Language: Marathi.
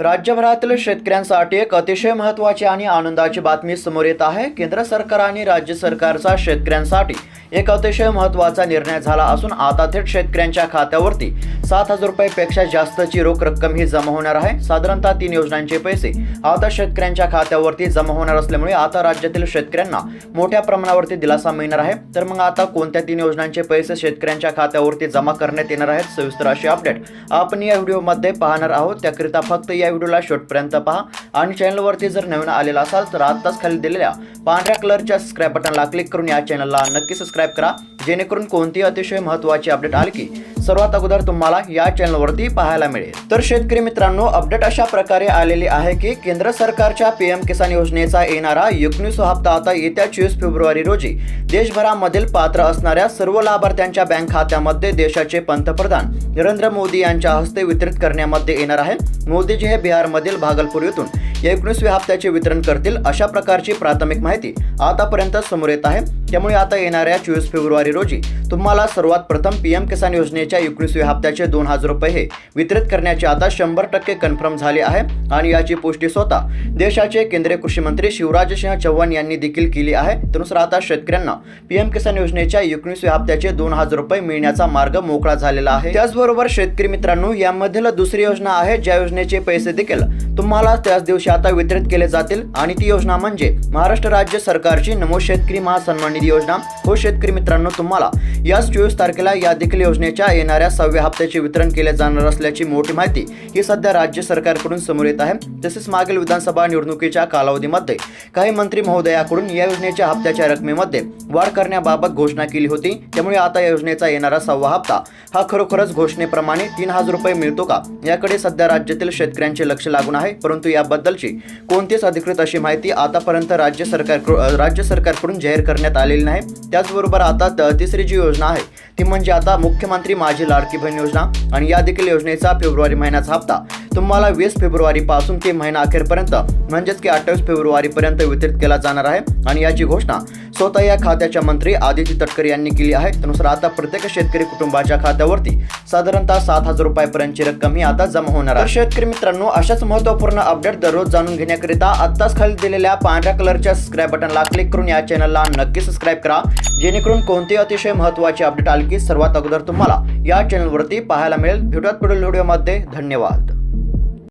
राज्यभरातील शेतकऱ्यांसाठी एक अतिशय महत्त्वाची आणि आनंदाची बातमी समोर येत आहे. केंद्र सरकार आणि राज्य सरकारचा शेतकऱ्यांसाठी एक अतिशय महत्त्वाचा निर्णय झाला असून आता थेट शेतकऱ्यांच्या खात्यावरती सात हजार रुपयापेक्षा जास्तची रोख रक्कम ही जमा होणार आहे. साधारणतः तीन योजनांचे पैसे आता शेतकऱ्यांच्या खात्यावरती जमा होणार असल्यामुळे आता राज्यातील शेतकऱ्यांना मोठ्या प्रमाणावरती दिलासा मिळणार आहे. तर मग आता कोणत्या तीन योजनांचे पैसे शेतकऱ्यांच्या खात्यावरती जमा करण्यात येणार आहेत? सविस्तर अशी अपडेट आपण या व्हिडिओमध्ये पाहणार आहोत. त्याकरिता फक्त या व्हिडिओला शेवटपर्यंत पहा. आणि चॅनलवरती जर नवीन आलेला असाल तर आत्ताच खाली दिलेल्या पांढऱ्या कलरच्या सबस्क्राईब बटनला क्लिक करून या चॅनलला नक्की सबस्क्राईब करा. जेणेकरून कोणतीही अतिशय महत्त्वाची अपडेट आली की सर्वात अगोदर तुम्हाला या चॅनलवरती पाहायला मिळेल. तर शेतकरी मित्रांनो अपडेट अशा प्रकारे आलेली आहे की केंद्र सरकारच्या पी एम किसान योजनेचा येणारा एकोणीसवा हप्ता आता येत्या चोवीस फेब्रुवारी रोजी देशभरामधील पात्र असणाऱ्या सर्व लाभार्थ्यांच्या बँक खात्यामध्ये देशाचे पंतप्रधान नरेंद्र मोदी यांच्या हस्ते वितरित करण्यामध्ये येणार आहे. मोदीजी हे बिहारमधील भागलपूर येथून एकोणीसव्या हप्त्याचे वितरण करतील अशा प्रकारची प्राथमिक माहिती आतापर्यंत समोर येत आहे. त्यामुळे आता येणाऱ्या चोवीस फेब्रुवारी रोजी तुम्हाला सर्वात प्रथम पी एम किसान योजनेच्या एकोणीसव्या हप्त्याचे दोन हजार रुपये हे वितरित करण्याचे आता शंभर टक्के कन्फर्म झाले आहे आणि याची पुष्टी स्वतः देशाचे केंद्रीय कृषी मंत्री शिवराज सिंह चव्हाण यांनी देखील केली आहे. त्यानुसार आता शेतकऱ्यांना पीएम किसान योजनेच्या एकोणीसव्या हप्त्याचे दोन हजार रुपये मिळण्याचा मार्ग मोकळा झालेला आहे. त्याचबरोबर शेतकरी मित्रांनो यामधील दुसरी योजना आहे. ज्या योजनेचे पैसे देखील तुम्हाला त्याच दिवशी आता वितरित केले जातील. आणि ती योजना म्हणजे महाराष्ट्र राज्य सरकारची नमो शेतकरी महासन्मान निधी योजना. हो शेतकरी मित्रांनो तुम्हाला याच चोवीस तारखेला या देखील योजनेच्या येणाऱ्या सहाव्या हप्त्याचे वितरण केले जाणार असल्याची मोठी माहिती ही सध्या राज्य सरकारकडून समोर येत आहे. तसेच मागील विधानसभा निवडणुकीच्या कालावधीमध्ये काही मंत्री महोदयाकडून या योजनेच्या हप्त्याच्या रकमेमध्ये वाढ करण्याबाबत घोषणा केली होती. त्यामुळे आता या योजनेचा येणारा सहावा हप्ता हा खरोखरच घोषणेप्रमाणे तीन हजार रुपये मिळतो का? याकडे सध्या राज्यातील शेतकऱ्यांचे लक्ष लागून आहे. परंतु याबद्दलची कोणतीच अधिकृत अशी माहिती आतापर्यंत राज्य सरकार राज्य सरकारकडून जाहीर करण्यात आलेली नाही. त्याचबरोबर आता तिसरी जी योजना आहे ती म्हणजे आता मुख्यमंत्री माझी लाडकी बहीण योजना आणि या देखील योजनेचा फेब्रुवारी महिन्याचा हप्ता. तुम्हाला वीस फेब्रुवारी पासून ते महिना अखेरपर्यंत म्हणजेच की अठ्ठावीस फेब्रुवारीपर्यंत वितरित केला जाणार आहे आणि याची घोषणा स्वतः या खात्याच्या मंत्री आदित्य तटकरे यांनी केली आहे. त्यानुसार आता प्रत्येक शेतकरी कुटुंबाच्या खात्यावरती साधारणतः सात हजार रुपयापर्यंतची रक्कम ही आता जमा होणार आहे. शेतकरी मित्रांनो अशाच महत्त्वपूर्ण अपडेट दररोज जाणून घेण्याकरिता आत्ताच खाली दिलेल्या पांढऱ्या कलरच्या सबस्क्राईब बटनला क्लिक करून या चॅनलला नक्की सबस्क्राईब करा. जेणेकरून कोणतीही अतिशय महत्त्वाची अपडेट आली की सर्वात अगोदर तुम्हाला या चॅनलवरती पाहायला मिळेल. भेटूयात पुढील व्हिडिओमध्ये धन्यवाद.